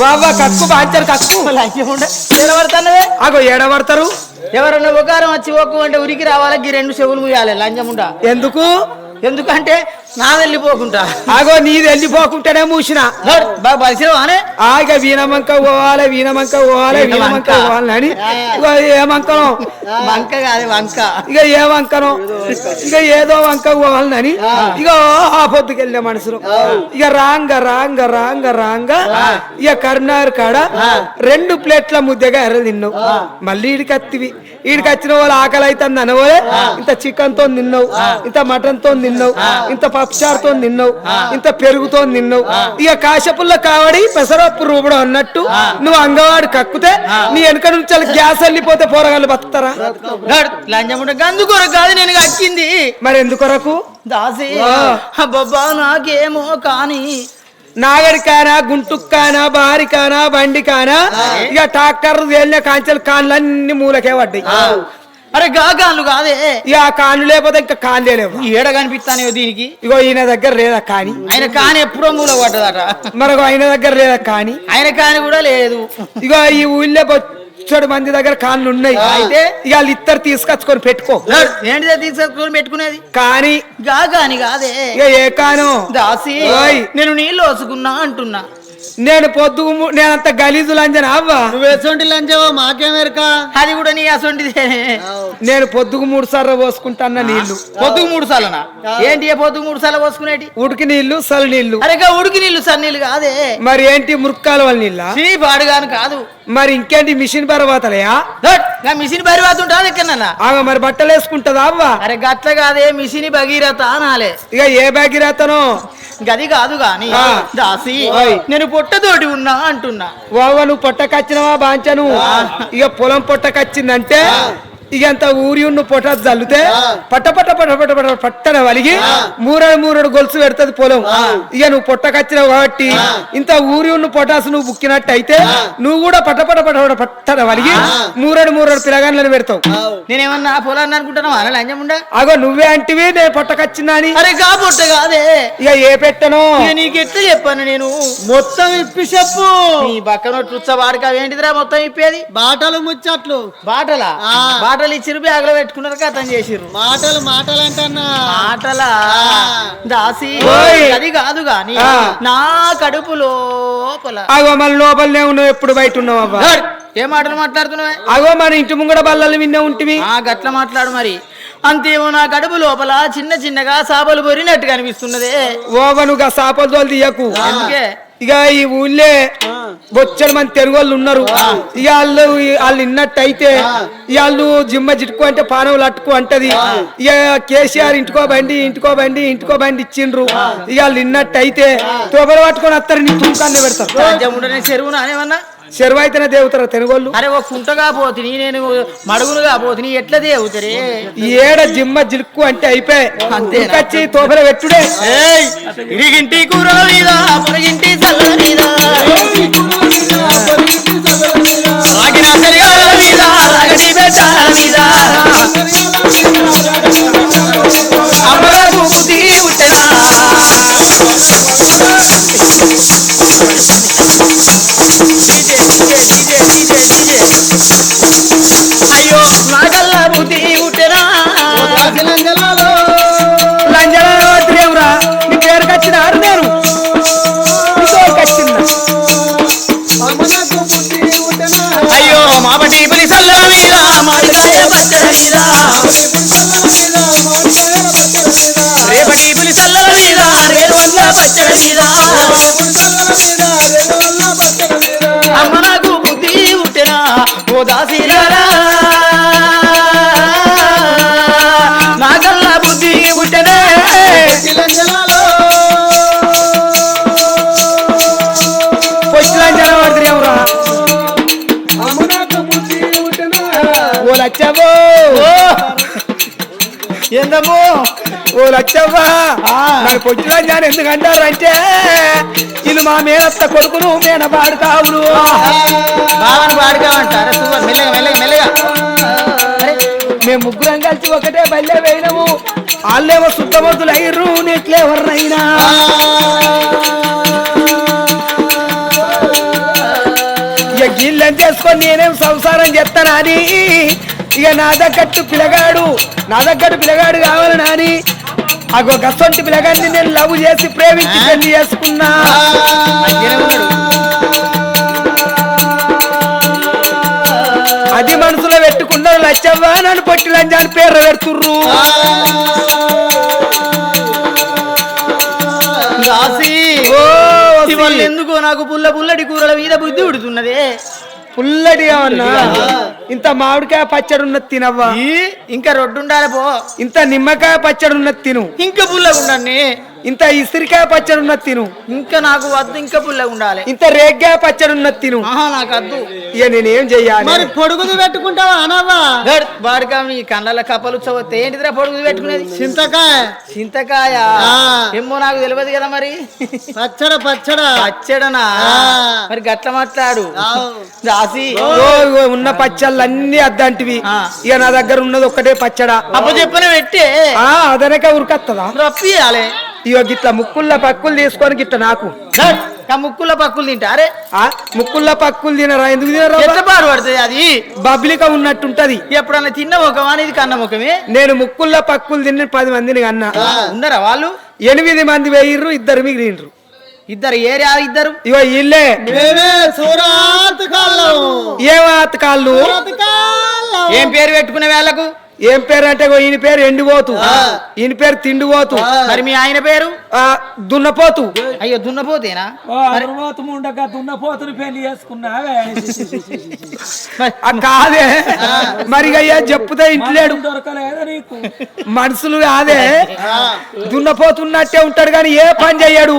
వావా కక్కు బాంచారు కక్కు. నిలబడతానవే. అగో ఏడబడతారు. ఎవరన్నా ఉపకారం వచ్చి ఒక్కు అంటే ఉరికి రావాలి రెండు చెవులు ముయాలి లంచముండా ఎందుకు? ఎందుకంటే నా వెళ్ళిపోకుంటా. అగో నీది వెళ్ళిపోకుంటేనే మూసిన. బాగా ఆగ వీణమంక పోవాలి వీణమంక పోవాలి వీణమంక. పోవాలి అని. ఇగో ఏమంకనం వంక కాదు వంక. ఇక ఏ వంకనం? ఇక ఏదో వంక పోవాలని ఇక ఆ. పొద్దుకెళ్ళే మనుషులు ఇక రాంగ రాంగ రాంగ రాంగ. ఇక కరీంనగర్ కాడ రెండు ప్లేట్ల ముద్దగా ఎర్ర తిన్నావు. మళ్ళీ ఈడికి అత్తివి ఈడికి వచ్చిన వాళ్ళు ఆకలి అవుతుంది అనవోలే ఇంత చికెన్తో తిన్నావు ఇంత మటన్తో తిన్నావు ఇంత పప్పుచారుతో తిన్నావు ఇంత పెరుగుతో తిన్నావు ఇక కాశపుల్ల కావడి పెసరప్పు రూపడం అన్నట్టు నువ్వు అంగవాడు కక్కుతే నీ వెనక నుంచి గ్యాస్ వెళ్ళిపోతే పోరగాళ్ళు బతుకుతారా? లంచముండ గందు కొరకు కాదు నేను అక్కింది మరి ఎందుకొరకు దాసి. అబ్బబ్బా నాకేమో కానీ. నాగరికానా గుంటుక్కానా బారికానా బండికానా? ఇక ట్రాక్టర్ వెళ్ళిన కాంచెలు కాన్లన్నీ మూలకే పడ్డాయి. అరే గాగాన్లు కాదే ఇక ఆ కాన్లు లేకపోతే ఇంకా కాన్లే లేవు. ఏడ కనిపిస్తానే దీనికి? ఇగో ఈయన దగ్గర లేదా కాని. ఆయన కాని ఎప్పుడో మూల పడ్డదట. మరొక ఆయన దగ్గర లేదా కాని. ఆయన కాని కూడా లేదు. ఇగో ఈ ఊళ్ళో బొచ్చడు మంది దగ్గర కాన్లు ఉన్నాయి. అయితే ఇక వాళ్ళు ఇద్దరు తీసుకొచ్చుకొని పెట్టుకో. ఏంటిదే తీసుకొని పెట్టుకునేది? కానీ. గాగాని కాదే. ఇక ఏ కాను? దాసి. నేను నీళ్ళు వసుకున్నా అంటున్నా. నేను పొద్దు నేనంత గలీజులు అంజనా అవ్వా? నువ్వు ఎటువంటి లంచవో మాకేమెరక? అది కూడా నీ అసొంటిదే నేను పొద్దుకు మూడు సార్లు పోసుకుంటాన్న నీళ్ళు పొద్దుకు మూడు సార్లనా? ఏంటి పొద్దుకు మూడు సార్లు పోసుకునేటి? ఉడికి నీళ్ళు సలి నీళ్ళు అరే ఉడికి నీళ్ళు సన్నీళ్ళు కాదే. మరి ఏంటి మురుక్కాల వాళ్ళ నీళ్ళ పాడుగాను కాదు. మరి ఇంకేంటి మిషన్గా మిషన్ పరివాత ఉంటుంది ఎక్కడన్నా ఆమె మరి బట్టలు వేసుకుంటదా అవ్వా? అరే గట్ల కాదే మిషన్ భగీరథ అనాలే. ఇక ఏ బ్యాగిరాతనో గది కాదు గాని. దాసి. నేను పొట్టతోటి ఉన్నా అంటున్నా. ఓవ నువ్వు పొట్టకచ్చినవా బాంచను ఇక పొలం పొట్టకచ్చిందంటే ఇక అంత ఊరి ఉన్న పొట్ట జల్లితే పట్ట పట్ట పట్ట పట్ట పట్ట పట్టన వలిగి మూరడు మూరడు గొలుసు పెడుతుంది పొలం. ఇక నువ్వు పొట్టకచ్చినావు కాబట్టి ఇంత ఊరి ఉన్న పొటాసు నువ్వు బుక్కినట్టు అయితే నువ్వు కూడా పట్ట పట్ట పట్ట పట్ట పట్టన వలిగి మూరడు మూరడు పిలగాన్లను పెడతావు. నేనేమన్నా పొలాన్ని అనుకుంటున్నావా? అలా లంజముండా అగో నువ్వే అంటివి నేను పొట్టకచ్చిందా అని. అరే గా పొట్ట కాదే. ఇక ఏ పెట్టనో? నీకు ఎట్లా చెప్పాను నేను? మొత్తం ఇప్పి చెప్పు. నీ పక్కన టుచ్చ వాడక ఏంటిదిరా మొత్తం ఇప్పేది? బాటలు ముచ్చట్లు. బాటలా? ఆ. బాటలు ఇచ్చిరు బ్యాగ్లో పెట్టుకున్నారు కథం చేసిర్రు. మాటలు మాటలు అంటన్నా మాటలా దాసి. అది కాదు గాని. నా కడుపు లోపల. అగో మళ్ళీ లోపలనే ఉన్నావు ఎప్పుడు బయట ఉన్నావు అవ్వ! ఏ మాటలు మాట్లాడుతున్నావే? అగో మన ఇంటి ముంగడ బల్లలు విన్నే ఉంటివి? ఆ గట్ల మాట్లాడు మరి. అంతేమో నా కడుపు లోపల చిన్న చిన్నగా సాబలు బొరినట్టు కనిపిస్తున్నదే. ఓవనుగా సాపల తోలు తీయకు. అందుకే ఇక ఈ ఊళ్ళే బొచ్చడు మంది తెలుగు వాళ్ళు ఉన్నారు. ఇక వాళ్ళు వాళ్ళు ఇన్నట్టయితే వాళ్ళు జిమ్మ జిట్టుకో అంటే పానవులు అట్టుకో అంటది. ఇక కేసీఆర్ ఇంటికో బండి ఇంటికో బండి ఇంటికో బండి ఇచ్చిండ్రు. ఇక వాళ్ళు ఇన్నట్టయితే తోబలు పట్టుకొని వస్తారు నీ తుంకాన్ని పెడతారు. చెరువు అయితేనే దేవుతారు తెలుగోళ్ళు అరే ఒక కుంటగా పోతిని నేను మడుగునుగా పోతిని ఎట్లా దేవుతరే? ఏడ జిమ్మ జిలుక్కు అంటే అయిపోయి. అంతేనా? ఇంకొచ్చి తోబల పెట్టుడే! ఇరిగింటి కూర మీద పొరిగింటి చల్ల మీద రాగిన శనగల మీద రాగడి బెట్టాల మీద అమ్మలకు బుద్ధి పుట్టెనా అయ్యో పేరు కచ్చినారు నేను ఇంకోరికి వచ్చిందా అయ్యో మాపటి పులి సల్ల మీద పచ్చడి మీద అమ్మ నాకు బుద్ధి పుట్టినా ఓ దాసిరారా నాకల్లా బుద్ధి పుట్టనే ఏందమ్మో? ఓ లక్షవ్వ పొట్టిరాజాన్ని ఎందుకంటారంటే ఇది మా మేనత్త కొడుకును మేన పాడుతావులు బావను పాడుతామంటారు మెల్లగా మెల్లగా మెల్లగా. మేము ముగ్గురం కలిసి ఒకటే బల్లె వేయినము వాళ్ళేమో శుద్ధమొద్దులు అయ్యరు నీట్లే ఎవరినైనా గిల్లెం నేనేం సంసారం చేస్తానని ఇక నా దగ్గట్టు పిల్లగాడు నా దగ్గట్టు పిల్లగాడు కావాలి నాని. అగో గసొంటి పిల్లగాడిని నేను లవ్ చేసి ప్రేమించి పెళ్ళి చేసుకున్నా. అది మనసులో పెట్టుకున్నారు లచ్చవ్వ నన్ను పొట్టి లంజాన్ని పేర్లు పెడుతుర్రు. ఎందుకో నాకు పుల్ల పుల్లటి కూరల మీద బుద్ధి ఉడుతున్నదే. పుల్లటి ఏమన్నా? ఇంత మామిడికాయ పచ్చడి ఉన్నది తినవ్వా ఇంకా రొడ్డు ఉండాలి పో. ఇంత నిమ్మకాయ పచ్చడి ఉన్నది తిను. ఇంకా పుల్లగా ఉండండి ఇంత ఇసిరికాయ పచ్చడి ఉన్నది తిను. ఇంకా నాకు వద్దు ఇంకా పుల్లగా ఉండాలి. ఇంత రేగ్గాయ పచ్చడి ఉన్నది తిను. ఆహా నాకు వద్దు. ఇక నేనేం చెయ్యాలి? మరి పొడుగుది పెట్టుకుంటావా అనవ్వా? గడ్ బాడుకా మీ కళ్ళ కప్పలు చదివితే ఏంటిదిరా పొడుగు పెట్టుకునేది? చింతకాయ. చింతకాయ. ఏమో నాకు తెలియదు కదా మరి. పచ్చడ పచ్చడ. పచ్చడనా. మరి గట్ల మాట్లాడు. రాసి. ఉన్న పచ్చళ్ళు అన్ని అద్దంటివి. ఇక నా దగ్గర ఉన్నది ఒక్కటే పచ్చడా. అప్ప చెప్పిన పెట్టే. ఆ అదనక ఉరికత్తదా? రప్పియాలే ఇగో గిట్ల ముక్కుల్ల పక్కులు తీసుకొని గిట్ల నాకు. ముక్కుల పక్కులు తింటా అరే. ఆ? ముక్కుల్ల పక్కులు తినరా? ఎందుకు తినరా పాడు పడుతుంది అది? బబ్లిక ఉన్నట్టుంటది. ఎప్పుడన్నా తిన్న ముఖమా? ఇది కన్న ముఖమే? నేను ముక్కుల్ల పక్కులు తిని పది మందిని అన్నా ఉన్నారా వాళ్ళు? ఎనిమిది మంది వేయిర్రు ఇద్దరు మిగిలిండ్రు. ఇద్దరు ఏరియా ఇద్దరు? ఇగో ఇల్లే. ఏమాత కాళ్ళు. ఏం పేరు పెట్టుకునే వాళ్ళకు? ఏం పేరు అంటే ఈయన పేరు ఎండిపోతు ఈయన పేరు తిండిపోతు మరి మీ ఆయన పేరు దున్నపోతు అయ్యో దున్నపోతేనా ఉండగా దున్నపోతుని పెళ్ళి చేసుకున్నావే కాదే మరి అయ్యా చెప్పుతే ఇంట్లేడు దొరకలేదా నీకు మనుషులు కాదే దున్నపోతున్నట్టే ఉంటాడు కానీ ఏ పని చెయ్యడు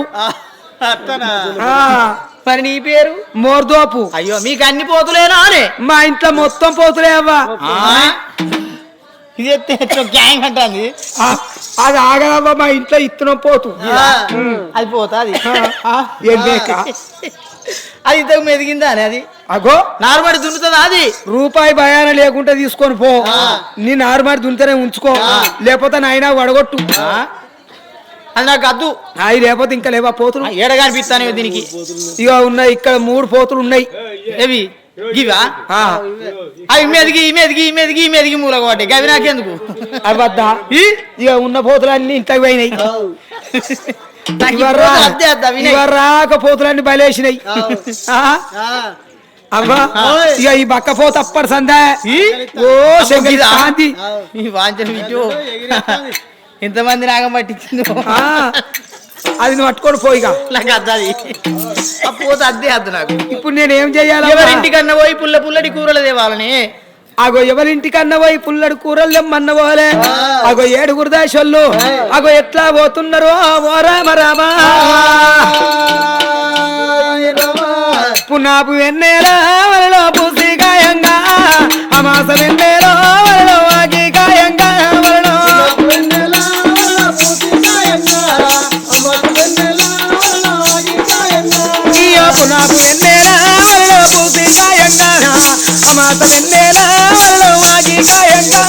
మరి నీ పేరు మోర్దోపు అయ్యో మీకు అన్ని పోతులేనా అనే మా ఇంట్లో మొత్తం పోతులే అవ్వా ఇది ఎత్తే గ్యాంగ్ అంటుంది అది. ఆగదవ్వా మా ఇంట్లో ఇత్తనం పోతు. అది పోతా అది. అది ఇంతకు మెదిగిందా అని అది? అగో. నార్మల్ దున్నుతుందా అది? రూపాయి భయాన లేకుండా తీసుకొని పో. నీ నారుమాడి దున్నితేనే ఉంచుకో. లేకపోతే నాయన వడగొట్టు. అది నాకు అద్దు. అవి లేకపోతే ఇంకా లేవా పోతులు? ఏడగా అనిపిస్తాను దీనికి. ఇక ఉన్నాయి ఇక్కడ మూడు పోతులు ఉన్నాయి. ఏవి? ఇవా ఆ, అవి మెదిగి ఈ మెదిగి ఈ మెదిగి ఈ మెదిగి మూలక పడ్డాయి అవి నాకెందుకు అవి వద్దా ఇక ఉన్న పోతులన్నీ ఇంట్లోకి పోయినాయి. ఇవర్రాక పోతులన్నీ ఆ, అవ్వా? ఇక ఈ బక్క పోత అప్పటి సందా. ఓ వాంఛన ఇటు. ఎంతమంది నాగం పట్టించిందో. ఆ, అది నువ్వు పట్టుకొని పోయిగా నాకు అద్దది పోత అద్దే అద్దు నాకు. ఇప్పుడు నేను ఏం చెయ్యాలి ఎవరింటికన్నా పోయి పుల్ల పుల్లటి కూరలు తేవాలని. అగో ఎవరింటికన్నా పోయి పుల్లడు కూరలు తెమ్మన్న పోలే. అగో ఏడుగురు దాసోళ్ళు అగో ఎట్లా పోతున్నారు ఓ రామ రామా పునాపు వెన్నెల వలలో పూసి గాయంగా అమాస వెన్నెల నాకు పునాపు వెన్నెల వలలో పూసి గాయంగా. అమాస వెన్నెల వలలో ఆగి గాయంగా.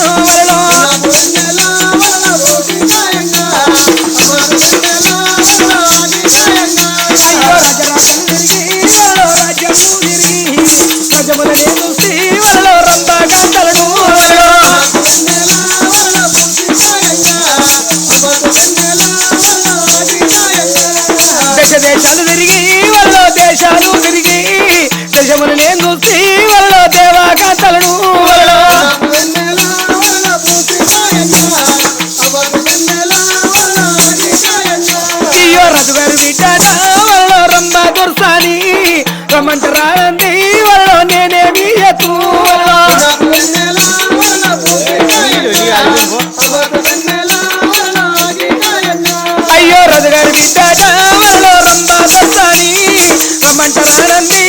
వలలో దేశాలు రమ్మంటరాంది వల్లో నేనేమి అయ్యో రజుగారు బిడ్డ వల్లో రంభ గుర్సాని రమ్మంటరానంది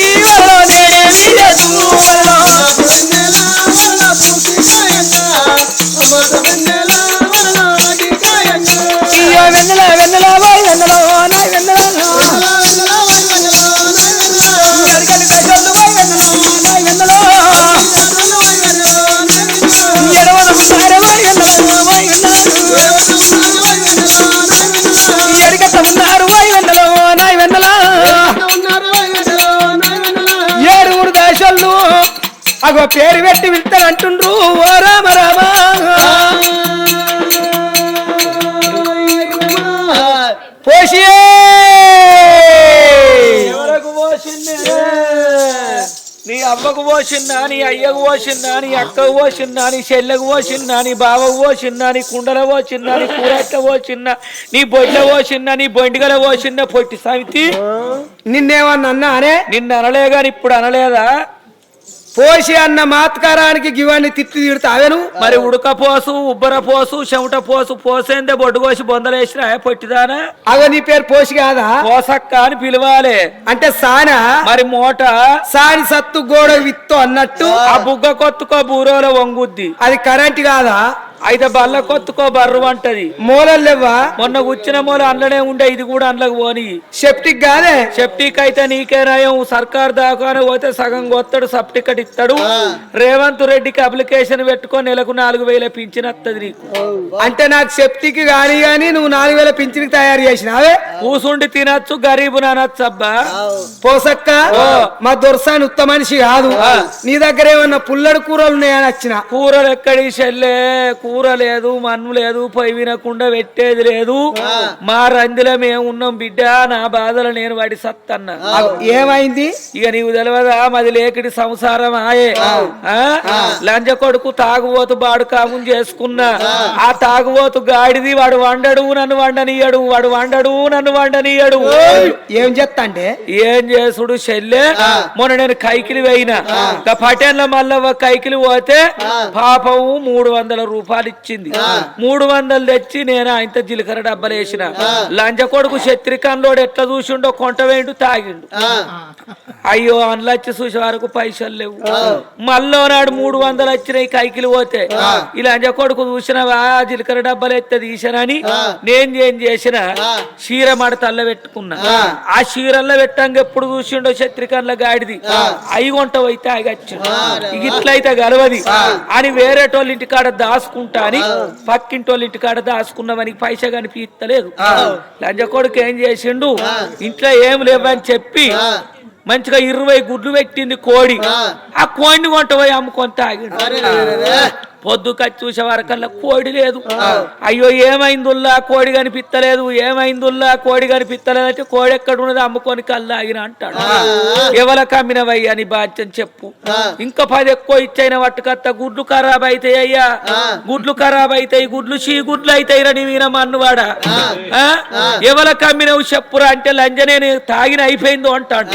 అగో పేరు పెట్టి వెళ్తారంటుండ్రు ఓ రామ రామ. పోషి నీ అవ్వకు పోసిందా నీ అయ్యకు పోసిందా నీ అక్కకు పోసిందా నీ చెల్లెకు పోసిందా నీ బావకు పోసిందా నీ కుండల పోసిందా నీ కూరట్ల పోసిందా నీ బొడ్ల పోసిందా నీ బొండిగల పోసిందా పొట్టి సామితి నిన్నేమన్నా అన్నా అనే నిన్ను అనలే ఇప్పుడు అనలేదా? పోసి అన్న మాత్కారానికి గివాన్ని తిట్టి తిడతావేను మరి ఉడక పోసు ఉబ్బర పోసు చెమట పోసు పోసేందే బొడ్డు కోసి బొందలేసిన పొట్టిదానా? అగో నీ పేరు పోసి కాదా? పోసక్క అని పిలవాలి. అంటే సానా? మరి మూట? సాని సత్తు గోడ విత్తు అన్నట్టు. ఆ బుగ్గ కొత్తుకో బూరోలో వంగుద్ది. అది కరెంట్ కాదా? అయితే బల్ల కొత్తుకో బర్రు అంటది. మూలలు లేవా మొన్న కూర్చిన మూల అందులోనే ఉండే ఇది కూడా అందులోకి పోని. సెప్టిక్ కాదే సెప్టిక్ అయితే నీకే నయం సర్కార్ దాకానే పోతే సగం కొత్తడు సబ్టికెట్ ఇస్తాడు రేవంత్ రెడ్డికి అప్లికేషన్ పెట్టుకొని నెలకు నాలుగు వేల పింఛన్ వస్తుంది నీకు. అంటే నాకు సెప్టిక్ గాని గాని నువ్వు నాలుగు వేల పింఛన్కి తయారు చేసినావే? కూసుండి తినచ్చు గరీబు అనొచ్చు అబ్బా. పోసక్క? మా దొరసాని ఉత్త మనిషి కాదు. నీ దగ్గర ఏమన్నా పుల్లడి కూరలు ఉన్నాయని వచ్చిన? కూరలు ఎక్కడి చెల్లే కూర లేదు మన్ను లేదు పొయ్యి వినకుండా పెట్టేది లేదు. మా రందిలో మేము ఉన్నాం బిడ్డ నా బాధలు నేను వాడి సత్తన్నా. ఏమైంది? ఇక నీకు తెలియదా మాది లేకిడి సంసారం ఆయే. ఆ? లంజ కొడుకు తాగుబోతు బాడు కాము చేసుకున్నా. ఆ. తాగుబోతు గాడిది వాడు వండడు నన్ను వండనీయడు వాడు వండడు నన్ను వండనీయడు. ఏం చెత్తా అంటే ఏం చేసుడు చెల్లె? మొన్న నేను కైకిలి వేయిన పటేన్ల మల్లవ్వ కైకిలి పోతే పాపము మూడు వందల రూపాయలు ఇచ్చింది మూడు వందలు తెచ్చి నేను ఆయనతో జీలకర్ర డబ్బలు వేసిన. లంజ కొడుకు శత్రికంలోడు ఎట్లా చూసిండో కొంట వేయండు తాగిండు. అయ్యో అందులో వచ్చి చూసే వరకు పైసలు లేవు. మళ్ళీ నాడు మూడు వందలు వచ్చినాయి కైకిలు పోతే. ఈ లంజ కొడుకు చూసినవా జీలకర్ర డబ్బలు ఎత్తే తీసానని నేను ఏం చేసిన చీర మడ తల్ల పెట్టుకున్నా. ఆ. చీరల్లో పెట్టంగా ఎప్పుడు చూసిండో శత్రికన్ల గాడిది. అయి కొంట అయితే ఆగచ్చు ఇట్లయితే గలవది. అని వేరేటోళ్ళ ఇంటికాడ దాచుకుంటా అని పక్కింటోళ్ళ ఇంటికాడ దాచుకున్నామని పైసా కనిపిస్తలేదు. లంజ కొడుకు ఏం చేసిండు? ఇంట్లో ఏం లేవని చెప్పి మంచిగా ఇరవై గుడ్లు పెట్టింది కోడి. ఆ. కోడిని కొంట పోయి అమ్ముకొని తాగిండు. పొద్దు కచ్చి చూసే వరకల్లా కోడి లేదు. అయ్యో ఏమైందుల్లా? కోడి కనిపిత్తలేదు. ఏమైందుల్లా? కోడి కనిపిత్తలేదు అంటే కోడి ఎక్కడ ఉన్నది అమ్ముకొని కళ్ళు ఆగిన అంటాడు. ఎవరికి అమ్మినవయ్యా అని బాధ్యం చెప్పు. ఇంకా పది ఎక్కువ ఇచ్చైన పట్టుకత్త గుడ్లు ఖరాబ్ అయితే అయ్యా గుడ్లు ఖరాబ్ అవుతాయి గుడ్లు చీ గుడ్లు అవుతాయి రా నీ వీణ మన్నువాడా? ఎవరికి అమ్మినవు చెప్పురా అంటే లంజనే తాగిన అయిపోయిందో అంటాడు.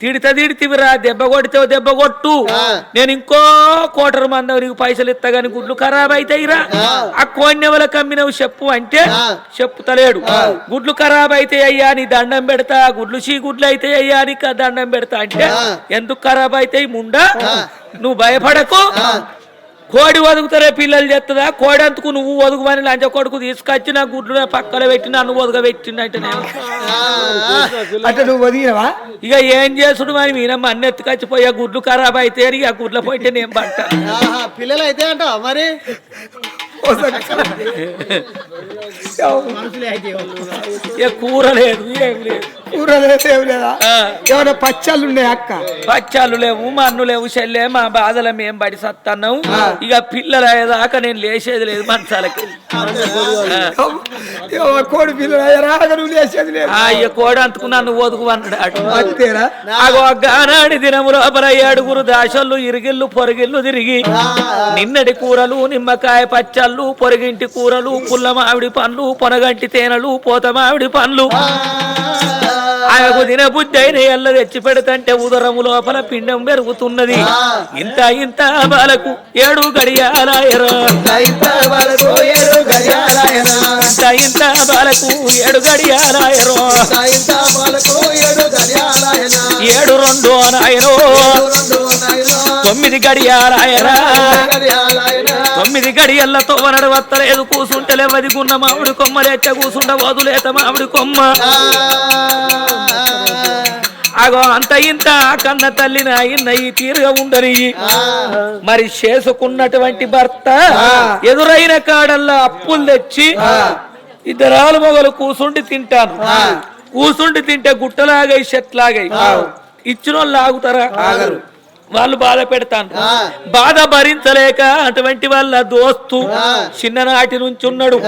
తిడితే తిడితివిరా దెబ్బ కొడితే దెబ్బ కొట్టు. నేను ఇంకో కోటరు మంది నీకు పైసలు ఇస్తా గాని గుడ్లు ఖరాబ్ అయితాయిరా. ఆ. కోణ్యవల కమ్మినవు చెప్పు అంటే చెప్పుతలేడు. గుడ్లు ఖరాబ్ అయితే అయ్యా నీ దండం పెడతా. గుడ్లు చీ గుడ్లు అయితే అయ్యా నీ దండం పెడతా అంటే ఎందుకు ఖరాబ్ అయితే ముండా? నువ్వు భయపడకు. కోడి వదుకుతారే పిల్లలు చెత్తదా? కోడి అంతకు నువ్వు వదుకుమని లంచ కొడుకు తీసుకొచ్చి నా గుడ్లు పక్కన పెట్టి నన్ను నేను అంటే నువ్వు వదిలినవా? ఇక ఏం చేసుడు మరి? మీనమ్మ అన్ని ఎత్తుకొచ్చిపోయి ఆ గుడ్లు ఖరాబ్ అయితే ఆ గుడ్ల పోయితే నేను పట్ట. ఆహా, పిల్లలు అయితే అంటావా మరి? ఇక కూర లేదు ఏం లేదు. కూర లేదు ఏం లేదా? ఏమైనా పచ్చళ్ళు ఉన్నాయి అక్క? పచ్చాలు లేవు మన్ను లేవు చెల్లె మా బాధల మేం పడి సత్తన్నాం. ఇక పిల్లలు అయ్యేదాకా నేను లేచేది లేదు మంచాలకి కోడి పిల్లలు అయ్యారా? నువ్వు లేచేది లేదు. ఇక కోడి అంతుకు నన్ను వదుకు అన్నాడు అటు. అంతేనా? అగో గానాడి దినము లోపల ఏడుగురు దాసళ్ళు ఇరిగిళ్ళు పొరిగిళ్ళు తిరిగి. నిన్నటి కూరలు నిమ్మకాయ పచ్చళ్ళు పొరిగింటి కూరలు పుల్ల మామిడి పండ్లు పొనగంటి తేనెలు పోత మామిడి పండ్లు ఆయనకు దిన బుద్ధి అయిన ఎల్ల తెచ్చి పెడతంటే ఉదరము లోపల పిండం పెరుగుతున్నది. ఇంత ఇంత బాలకు ఏడు గడియారాయరా ఇంత ఇంత బాలకు ఏడు గడియారాయరో ఏడు రెండు నాయనో తొమ్మిది గడియారాయరా తొమ్మిది గడియల్లతో వనడు వత్తలేదు కూసుంటే లేవది గున్న మామిడి కొమ్మ లేచ కూసుండ వదులేత మామిడి కొమ్మ. అగో అంత ఇంత కన్న తల్లి నాయన్న ఈ తీరుగా ఉండని. మరి చేసుకున్నటువంటి భర్త ఎదురైన కాడల్లా అప్పులు తెచ్చి ఇద్దరాలు మొగలు కూసుండి తింటాను కూసుండి తింటే గుట్టలాగై చెట్లాగై ఇచ్చిన వాళ్ళు ఆగుతారా? ఆగరు. వాళ్ళు బాధ పెడతాను. బాధ భరించలేక అటువంటి వాళ్ళ దోస్తు. చిన్ననాటి నుంచి ఉన్నాడు.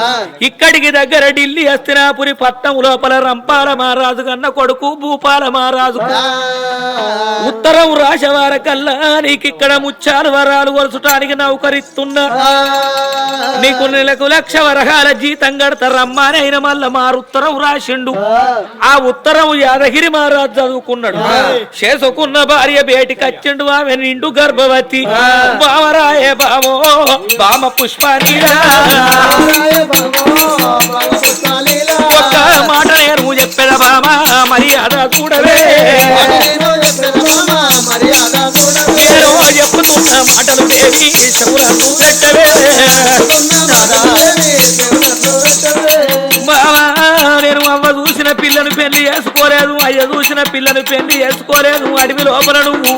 ఇక్కడికి దగ్గర ఢిల్లీ హస్తినాపురి పట్నం లోపల రంపాల మహారాజు కన్న కొడుకు భూపాల మహారాజు. ఉత్తరం రాశవార కల్లా నీకు ఇక్కడ ముచ్చాలు వరాలు వరుసటానికి నౌకరిస్తున్నా నీకు నెలకు లక్ష వరహాల జీతం గడతారమ్మా అని మళ్ళా మారు ఉత్తరం రాసిండు. ఆ. ఉత్తరం యాదగిరి మహారాజు చదువుకున్నాడు. చేసుకున్న భార్య బయటికి వచ్చిండు ఆమె నిండు గర్భవతి. బావరాయే బావో బామ పుష్పానీలా ఒక్క మాట నేను చెప్పేద బామ మర్యాద చూడవే. నేను చెప్పుతున్న మాటలు దేవి చెవులకు పెట్టవే బావా నేను అవ్వ చూసిన పిల్లను పెళ్ళి చేసుకోలేదు అయ్య చూసిన పిల్లను పెళ్ళి చేసుకోలేదు అడవి లోపల నువ్వు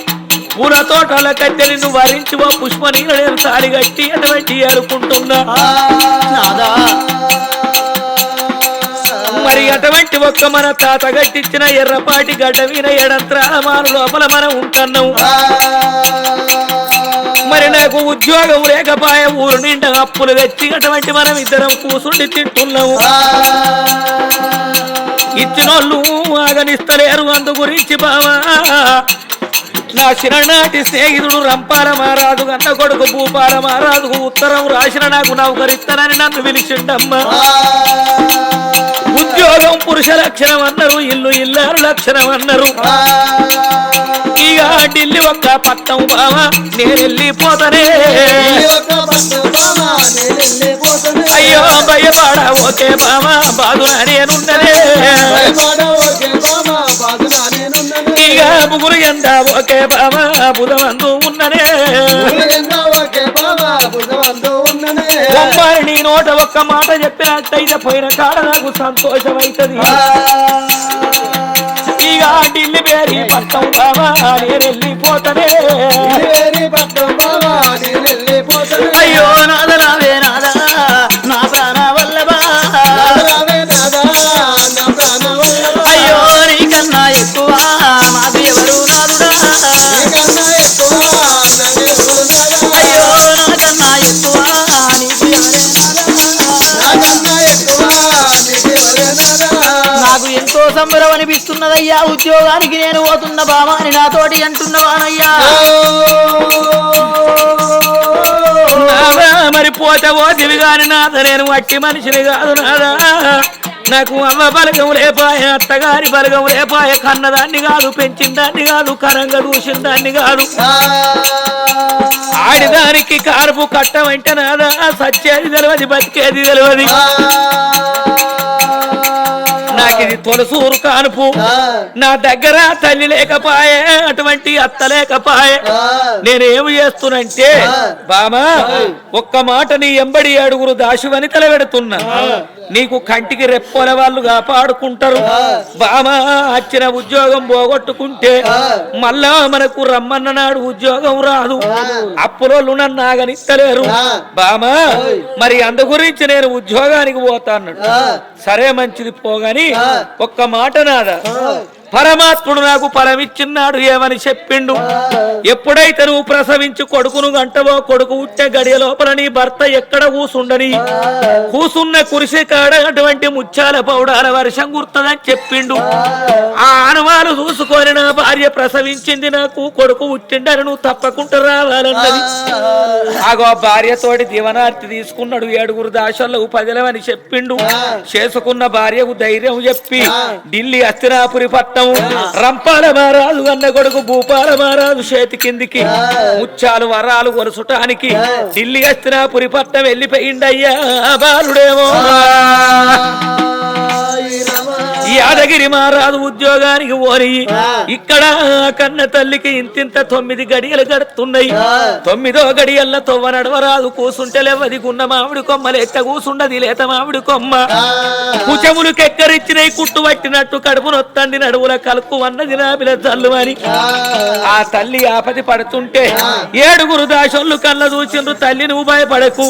పూల తోటల కట్టె నిన్ను వరించి ఓ పుష్ప నీళ్ళు నేను తాడి కట్టి అటువంటి ఏరుకుంటున్నా మరి అటువంటి ఒక్క మన తాత గట్టించిన ఎర్రపాటి గడ్డ మీద ఎడంత్రాల మాను లోపల మనం ఉంటున్నాం. మరి నాకు ఉద్యోగం లేకపాయ ఊరు నిండా అప్పులు తెచ్చి అటువంటి మనం ఇద్దరం కూసుండి తింటున్నాము ఇచ్చినోళ్ళు ఆగనిస్తలేరు అందు గురించి బావా. నా చిరనాటి స్నేహితుడు రంపాల మహారాజు కన్న కొడుకు భూపాల మహారాజుకు ఉత్తరం రాసిన నాకు నౌకరిస్తానని నన్ను పిలిచిండమ్మా. ఉద్యోగం పురుష లక్షణం అన్నారు ఇల్లు ఇల్లారు లక్షణం అన్నారు. ఇక ఢిల్లీ ఒక్క పట్టం బావా నేను వెళ్ళిపోతానే అయ్యో భయపడ ఓకే బావా బాధునా నేనున్నదే ఇక ముగ్గురు ఎండ ఓకే బావా బుధమందు ఉన్ననే. బొమ్మాయి నీ నోట ఒక్క మాట చెప్పినట్టయితే పోయిన కాడ నాకు సంతోషమైతది. ఇక ఢిల్లీ పేరి పట్టం బావా నేను వెళ్ళిపోతానే. అయ్యో నాదా సంబరం అనిపిస్తున్నదయ్యా. ఉద్యోగానికి నేను పోతున్న బామా అని నాతోటి అంటున్నవానయ్యా. మరి పోతే పోతివి కాని నాద? నేను మట్టి మనిషిని కాదు నాదా? నాకు అమ్మ బలగం లేపాయ అత్తగారి బలగం లేపాయ కన్నదాన్ని కాదు పెంచిందాన్ని కాదు కరంగా దూసిన దాన్ని కాదు ఆడిదానికి కారుపు కట్టమంటే నాదా సచ్చేది తెలియదు బతికేది తెలియదు నాకు ఇది తొలసూరు కానుపు. నా దగ్గర తల్లి లేకపాయే అటువంటి అత్త లేకపాయే. నేనేమి చేస్తున్నంటే బామా ఒక్క మాట నీ ఎంబడి అడుగురు దాశువని తలబెడుతున్నా నీకు కంటికి రెప్పల వాళ్ళు కాపాడుకుంటారు. బామా వచ్చిన ఉద్యోగం పోగొట్టుకుంటే మళ్ళా మనకు రమ్మన్న నాడు ఉద్యోగం రాదు. అప్పులోళ్ళు నన్ను నాగనిస్తలేరు బామా మరి అందు గురించి నేను ఉద్యోగానికి పోతాను సరే మంచిది పోగాని ఒక్క మాట నాదా? పరమాత్ముడు నాకు పరమిచ్చిన్నాడు ఏమని చెప్పిండు? ఎప్పుడైతే నువ్వు ప్రసవించి కొడుకును గంటవో కొడుకు ఉట్టే గడియ లోపల నీ భర్త ఎక్కడ కూసుండని? కూసున్న కురిసి కాడ అటువంటి ముత్యాల పౌడాల వర్షం గుర్తదని చెప్పిండు. ఆ అనుమాను చూసుకొని నా భార్య ప్రసవించింది నాకు కొడుకు ఉట్టిండని నువ్వు తప్పకుండా రావాలన్నది. ఆగో భార్యతోటి దీవనార్తి తీసుకున్నాడు ఏడుగురు దాశల్లో పదిలవని చెప్పిండు. చేసుకున్న భార్యకు ధైర్యం చెప్పి ఢిల్లీ అస్తినాపురి పట్టం రంపాల మహారాజు అన్న కొడుకు భూపాల మహారాజు చేతి కిందికి ముత్యాలు వరాలు వరుసటానికి ఢిల్లీ అస్తినాపురి పట్టం వెళ్ళిపోయిండయ్యా బాలుడేమో. యాదగిరి మహారాజు ఉద్యోగానికి ఓరి. ఇక్కడ కన్న తల్లికి ఇంతింత తొమ్మిది గడియలు గడుతున్నాయి. తొమ్మిదో గడియల్ల తొవ్వ నడవరాదు. కూసుంటే లేవది గున్న మామిడి కొమ్మ లెక్క కూసుండది లేత మామిడి కొమ్మ. కుచములు కెక్కరిచ్చినయి కుట్టు పట్టినట్టు కడుపు నొత్తంది నడువుల కలుపు అన్నది నాపిల జల్లు అని. ఆ. తల్లి ఆపది పడుతుంటే ఏడుగురు దాసోళ్ళు కళ్ళ చూసిండ్రు తల్లి నువ్వు భయపడకు.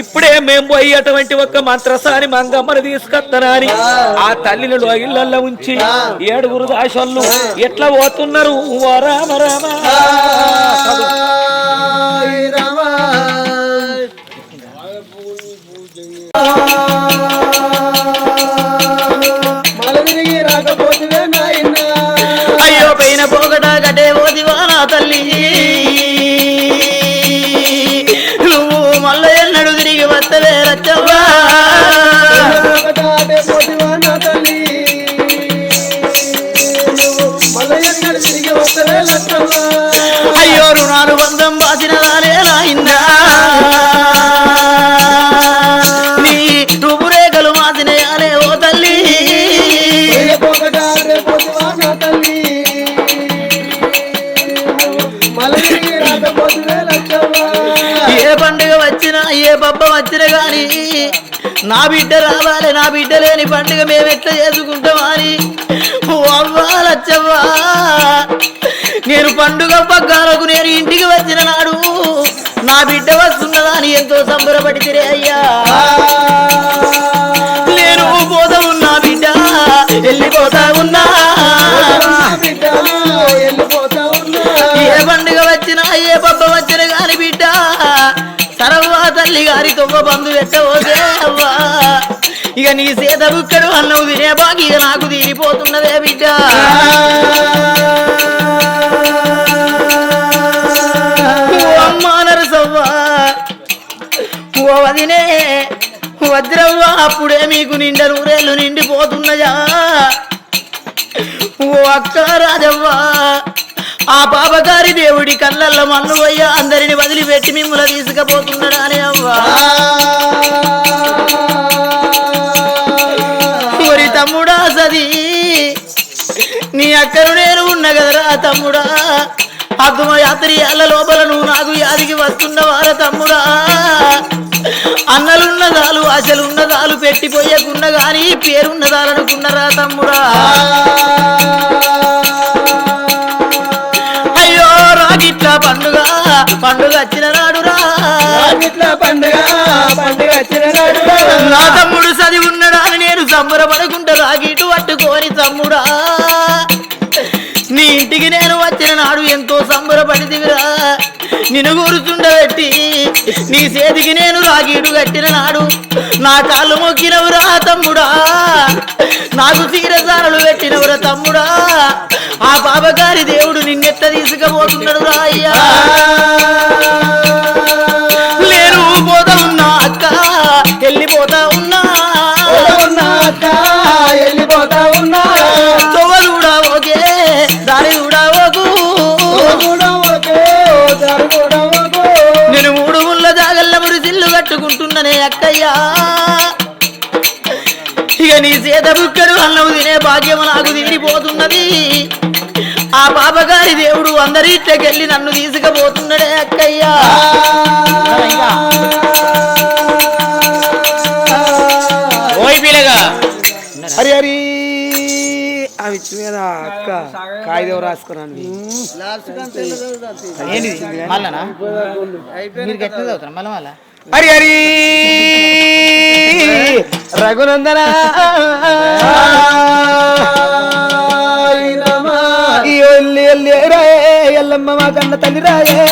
ఇప్పుడే మేము పోయి అటువంటి ఒక్క మంత్రసాని మంగమ్మని తీసుకొస్తానని ఆ. తల్లిని లోగిళ్ళల్లో ఉంచి ఏడుగురు దాసోళ్ళు ఎట్లా పోతున్నారు? ఓ రామ రామ. అయ్యో పైన పోగట గటే ఓదివా నా తల్లి. బంధం బాసిన రాలేనాయిందా నీ రూపురేఖలు మాసినయాలే ఓ తల్లి. ఏ పండుగ వచ్చినా ఏ పబ్బ వచ్చినా కానీ నా బిడ్డ రావాలి నా బిడ్డ లేని పండుగ మేము ఎట్లా చేసుకుంటామని ఓ అవ్వా లచ్చవ్వా నేను పండుగ పగ్గాలకు నేను ఇంటికి వచ్చిన నాడు నా బిడ్డ వస్తున్నదా అని ఎంతో సంబరపడితే అయ్యా. నేను పోతా ఉన్నా బిడ్డ వెళ్ళిపోతా ఉన్నా. ఏ పండుగ వచ్చినా ఏ పబ్బ వచ్చిన గాని బిడ్డ సరవ్వా తల్లి గారి తొమ్మ బంధు పెట్టవోదే అవ్వా. ఇక నీ సేత బుక్కడు అన్నవు తినే బాకి ఇక నాకు తీరిపోతున్నదే బిడ్డ. ఓ వదినే వజ్రవ్వ అప్పుడే మీకు నిండ నూరేళ్ళు నిండిపోతున్నయా? ఓ అక్క రాజవ్వ ఆ పాపగారి దేవుడి కళ్ళల్లో మన్నువయ్య అందరిని వదిలిపెట్టి మిమ్మల్ని తీసుకుపోతున్నాడు అవ్వా? మరి తమ్ముడా సది నీ అక్కను నేను ఉన్న కదరా తమ్ముడా. అద్దుమ యాత్రియాల లోపల నువ్వు నాకు యాదికి వస్తున్నవారా తమ్ముడా. అన్నలున్నదాలు ఆశలున్నదాలు పెట్టిపోయకున్న గాని పేరున్నదాలనుకున్నరా తమ్ముడా. అయ్యో రాగిట్ల పండుగ పండుగ వచ్చిన నాడురా. పండుగ పండుగ వచ్చిన నా తమ్ముడు చదివి ఉన్నాడా అని నేను సంబరపడకుండా రాగిటు పట్టుకోని తమ్ముడా. నాడు ఎంతో సంబరపడిదివిరా నిన్ను కూర్చుండబెట్టి నీ చేతికి నేను రాగీడు కట్టిన నాడు నా కాళ్ళు మొక్కినవురా తమ్ముడా. నాకు తీరసారలు పెట్టినవురా తమ్ముడా. ఆ బాబగారి దేవుడు నిన్నెట్ట తీసుకుపోతున్నాడు రా అయ్యా. లేరు పోతా ఉన్నా అక్క. వెళ్ళిపోతా ఇక నీ చేత బుక్కడు అన్నం తినే భాగ్యం నాకు తీరిపోతున్నది. ఆ పాపగారి దేవుడు అందరి ఇట్లకెళ్ళి నన్ను తీసుకుపోతున్నాడే అక్కయ్యా. ఓయ్ పిల్లగా. హరి హరి. ఆమె అక్క కాగితం రాసుకున్నాను మళ్ళా మళ్ళా హరి హరి. రఘునందన. ఈ ఎల్లి రాయే ఎల్లమ్మ మా కన్న తల్లి రాయే.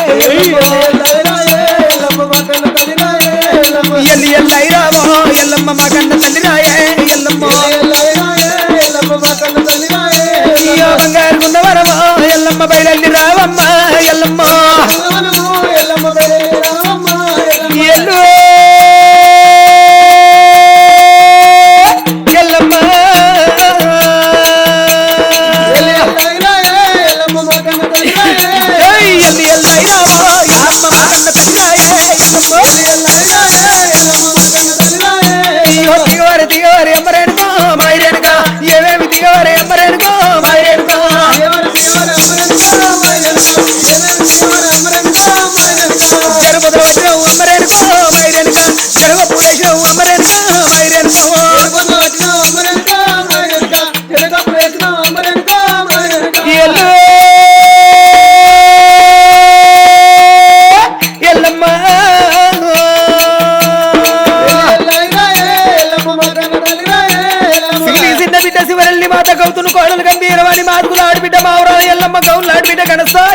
beda kan Ustaz?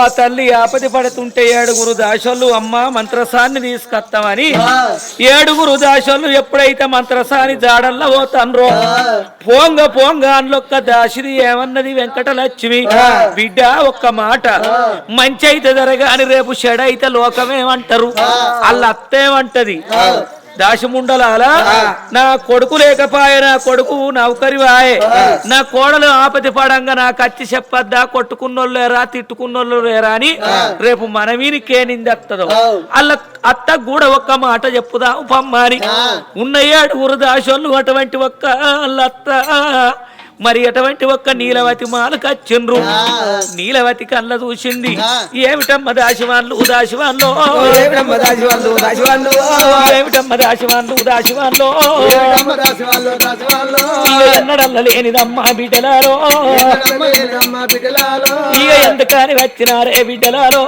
ఆ తల్లి ఆపది పడుతుంటే ఏడుగురు దాసోళ్ళు అమ్మ మంత్రసాన్ని తీసుకొస్తామని ఏడుగురు దాసోళ్ళు ఎప్పుడైతే మంత్రసాని జాడల్లో పోతాన్రో పోంగ పోంగ అన్నొక్క దాసిది ఏమన్నది వెంకటలక్ష్మి. బిడ్డ ఒక్క మాట. మంచి అయితే జరగాని రేపు చెడైతే లోకమేమంటారు? వాళ్ళ అత్తేమంటది దాశముండలాల? నా కొడుకు లేకపాయ నా కొడుకు నౌకరి వాయే నా కోడలు ఆపతి పడంగా నా కచ్చి చెప్పద్దా? కొట్టుకున్నోళ్ళు లేరా తిట్టుకున్నోళ్ళు లేరా అని రేపు మనమీనికే నిందెత్తదు అల్ల అత్త కూడా ఒక్క మాట చెప్పుదాం? పమ్మాని ఉన్న ఏడుగురు దాశోళ్ళు అటువంటి ఒక్క అత్త. మరి అటువంటి ఒక్క నీలవతి మాల కచ్చిండ్రు నీలవతి కళ్ళ చూసింది. ఏమిటమ్మ దాశివాన్లు దాశివాన్లో ఏమిటమ్మ దాశివాళ్ళు దాశివాళ్ళు ఏమిటమ్మ దాశివాన్లు దాశివాన్లో ఎన్నడల్ల లేనిదమ్మా బిడ్డలారో బిడ్డలాలో? ఇక ఎందుకని వచ్చినారే బిడ్డలారో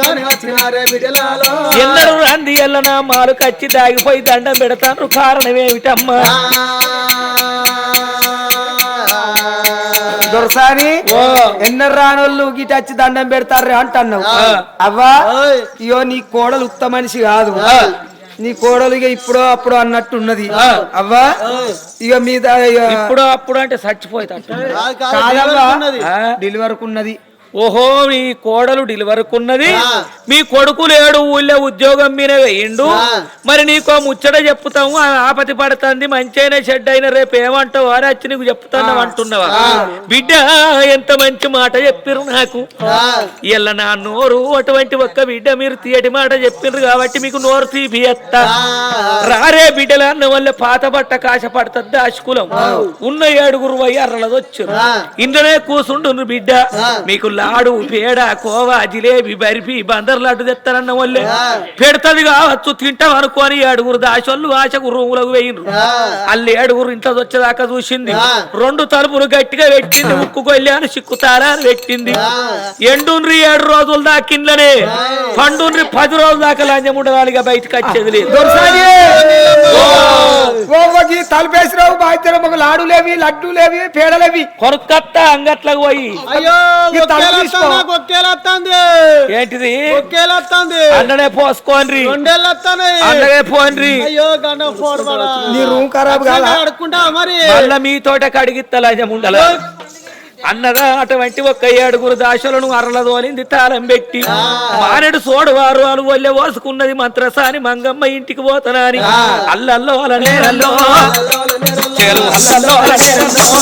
కానీ వచ్చినారే బిడ్డలాలో? ఎల్లరు రంది ఎల్లన మాలు కచ్చి దాగిపోయి దండం పెడతాను కారణం ఏమిటమ్మా? దొరసాని ఎన్నరు రానోళ్ళు గిటచ్చి దండం పెడతారు అంటున్నావు. అవ్వా ఇయో నీ కోడలు ఉత్త మనిషి కాదు. నీ కోడలు ఇక ఇప్పుడు అప్పుడు అన్నట్టు ఉన్నది. అవ్వా ఇక మీద ఇప్పుడు అప్పుడు అంటే చచ్చిపోతాడు కాదవ్వా ఆ? డెలివరీ ఉన్నది. ఓహో మీ కోడలు డెలివరీకున్నది మీ కొడుకు లేడు ఊళ్ళో ఉద్యోగం మీద వేయిండు. మరి నీకో ముచ్చట చెప్పుతాము ఆ ఆపతి పడుతుంది మంచి అయినా చెడ్డ అయినా రేపు ఏమంటావు అని వచ్చి నీకు చెప్తున్నావు అంటున్నావా? బిడ్డ ఎంత మంచి మాట చెప్పిరు నాకు. ఇలా నా నోరు అటువంటి ఒక్క బిడ్డ మీరు తీయటి మాట చెప్పిండ్రు కాబట్టి మీకు నోరు తీపి ఎత్తా. రారే బిడ్డల అన్న వల్ల పాత బట్ట కాశ పడుతుంది దాచుకులం. ఉన్న ఏడుగురు పోయి అర్రలదొచ్చు ఇందులోనే కూసుండు బిడ్డ. మీకు లాడు పేడ కోవా జిలేబి బర్ఫీ బందర్ లడ్డు తెస్తారన్న వల్లే పెడతది కావచ్చు తింటాం అనుకోని ఏడుగురు దాసోళ్ళు ఆశకు రూములకు వేయిండ్రు అల్లి ఏడుగురు ఇంట్లో వచ్చేదాకా చూసింది. రెండు తలుపులు గట్టిగా పెట్టింది ఉక్కు కొల్లాను సిక్కుతారా అని పెట్టింది. ఎండుండ్రి ఏడు రోజుల దాకా ఇంట్లోనే పండుండ్రి పది రోజుల దాకా లంచం ఉండడానికి బయటకు వచ్చేది లేదు. ఓవకి తలుపేసిరావు బాధ్యత ఒక లాడులేవి లడ్డూలేవి పేడలేవి. కొరకత్తా అంగట్లకు పోయి. అయ్యో. నాకు ఒక్కేలొత్తాంది ఏంటిది? అన్ననే పోసుకోండి అన్ననే అయ్యో ఫోన్ పడా నీ రూమ్ ఖరాబ్ కాదా? మరి? మళ్ళా మీతోట కడిగిత్త లంచముండల అన్నదా అటువంటి ఒక్క ఏడుగురు దాశలను అరలదోలింది తాళం పెట్టి. మానడు సోడవారు అను వల్లే పోసుకున్నది మంత్రసాని మంగమ్మ ఇంటికి పోతనాని. అల్లల్లో అలనేరల్లో అల్లల్లో అలనేరల్లో